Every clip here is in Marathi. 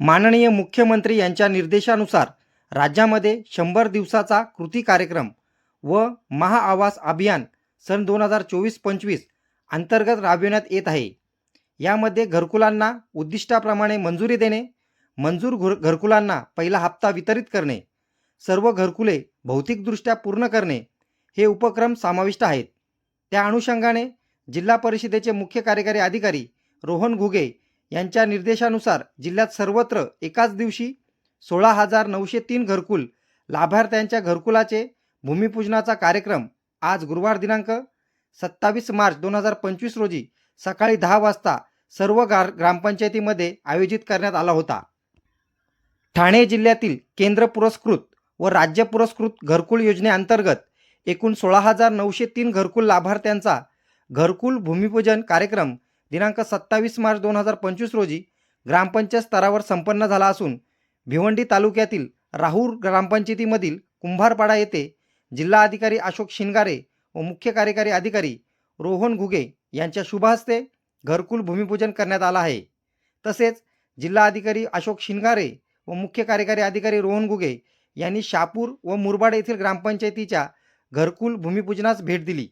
माननीय मुख्यमंत्री यांच्या निर्देशानुसार राज्यामध्ये शंभर दिवसाचा कृती कार्यक्रम व महाआवास अभियान सन दोन हजार चोवीस पंचवीस अंतर्गत राबविण्यात येत आहे. यामध्ये घरकुलांना उद्दिष्टाप्रमाणे मंजुरी देणे मंजूर घर घरकुलांना पहिला हप्ता वितरित करणे सर्व घरकुले भौतिकदृष्ट्या पूर्ण करणे हे उपक्रम समाविष्ट आहेत. त्या अनुषंगाने जिल्हा परिषदेचे मुख्य कार्यकारी अधिकारी रोहन घुगे यांच्या निर्देशानुसार जिल्ह्यात सर्वत्र एकाच दिवशी सोळा हजार नऊशे तीन घरकुल लाभार्थ्यांच्या घरकुलाचे भूमिपूजनाचा कार्यक्रम आज गुरुवार दिनांक सत्तावीस मार्च दोन हजार पंचवीस रोजी सकाळी दहा वाजता सर्व गार ग्रामपंचायतीमध्ये आयोजित करण्यात आला होता. ठाणे जिल्ह्यातील केंद्र पुरस्कृत व राज्य पुरस्कृत घरकुल योजनेअंतर्गत एकूण सोळा हजार नऊशे तीन घरकुल लाभार्थ्यांचा घरकुल भूमिपूजन कार्यक्रम दिनांक सत्तावीस मार्च दोन हजार पंचवीस रोजी ग्रामपंचायत स्तरावर संपन्न झाला असून भिवंडी तालुक्यातील राहूर ग्रामपंचायतीमधील कुंभारपाडा येथे जिल्हा अधिकारी अशोक शिनगारे व मुख्य कार्यकारी अधिकारी रोहन घुगे यांच्या शुभहस्ते घरकुल भूमिपूजन करण्यात आलं आहे. तसेच जिल्हा अधिकारी अशोक शिनगारे व मुख्य कार्यकारी अधिकारी रोहन घुगे यांनी शापूर व मुरबाड येथील ग्रामपंचायतीच्या घरकुल भूमिपूजनास भेट दिली.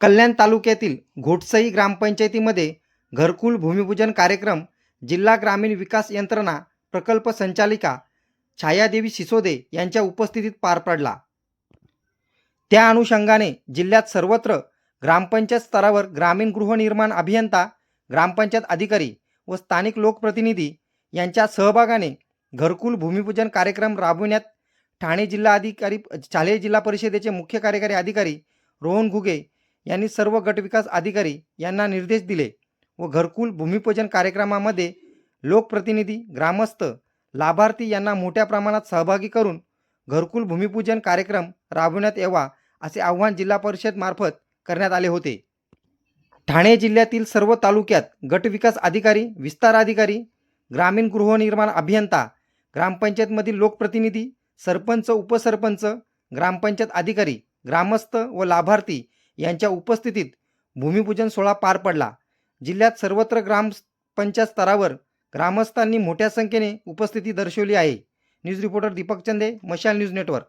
कल्याण तालुक्यातील घोटसई ग्रामपंचायतीमध्ये घरकुल भूमिपूजन कार्यक्रम जिल्हा ग्रामीण विकास यंत्रणा प्रकल्प संचालिका छायादेवी सिसोदे यांच्या उपस्थितीत पार पडला. त्या अनुषंगाने जिल्ह्यात सर्वत्र ग्रामपंचायत स्तरावर ग्रामीण गृहनिर्माण अभियंता ग्रामपंचायत अधिकारी व स्थानिक लोकप्रतिनिधी यांच्या सहभागाने घरकुल भूमिपूजन कार्यक्रम राबविण्यात ठाणे जिल्हा अधिकारी शालेय जिल्हा परिषदेचे मुख्य कार्यकारी अधिकारी रोहन घुगे यांनी सर्व गटविकास अधिकारी यांना निर्देश दिले व घरकुल भूमिपूजन कार्यक्रमामध्ये लोकप्रतिनिधी ग्रामस्थ लाभार्थी यांना मोठ्या प्रमाणात सहभागी करून घरकुल भूमिपूजन कार्यक्रम राबविण्यात यावा असे आव्हान जिल्हा परिषद मार्फत करण्यात आले होते. ठाणे जिल्ह्यातील सर्व तालुक्यात गटविकास अधिकारी विस्तार अधिकारी ग्रामीण गृहनिर्माण अभियंता ग्रामपंचायतमधील लोकप्रतिनिधी सरपंच उपसरपंच ग्रामपंचायत अधिकारी ग्रामस्थ व लाभार्थी यांच्या उपस्थितीत भूमिपूजन सोहळा पार पडला. जिल्ह्यात सर्वत्र ग्रामपंचायत स्तरावर ग्रामस्थांनी मोठ्या संख्येने उपस्थिती दर्शवली आहे. न्यूज रिपोर्टर दीपक चंदे मशाल न्यूज नेटवर्क.